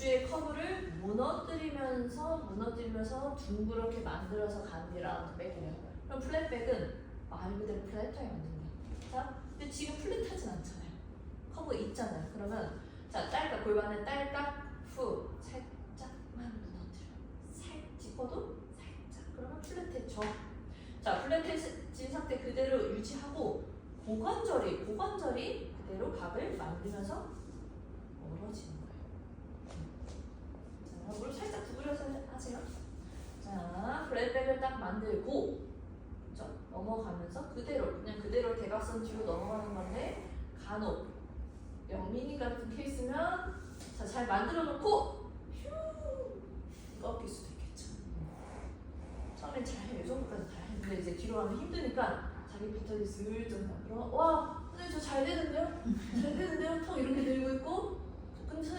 우주의 커브를 무너뜨리면서 무너뜨리면서 둥그렇게 만들어서 가는 게 라운드 백이래요. 그럼 플랫백은 말 그대로 플랫하게 만든 거야. 자, 근데 지금 플랫하진 않잖아요. 커브 있잖아요. 그러면 자 딸깍 골반에 딸깍 후 살짝만 무너뜨려. 살 짚어도 살짝. 그러면 플랫해져. 자 플랫해진 상태 그대로 유지하고 고관절이 고관절이 그대로 각을 만들면서 멀어지는 거예요. 자, 무릎 살짝 구부려서 하세요. 자, 플랫백을 딱 만들고, 그죠? 넘어가면서 그대로, 그냥 그대로 대각선 뒤로 넘어가는 건데, 간혹 영민이 같은 케이스면, 자, 잘 만들어 놓고, 휴! 꺾일 수도 있겠죠. 처음엔 잘, 이 정도까지 다 했는데, 이제 뒤로 가면 힘드니까, 자기 패턴이 슬쩍 만들어, 와, 선생님 저 잘 되는데요? 잘 되는데요? 턱 이렇게 있고,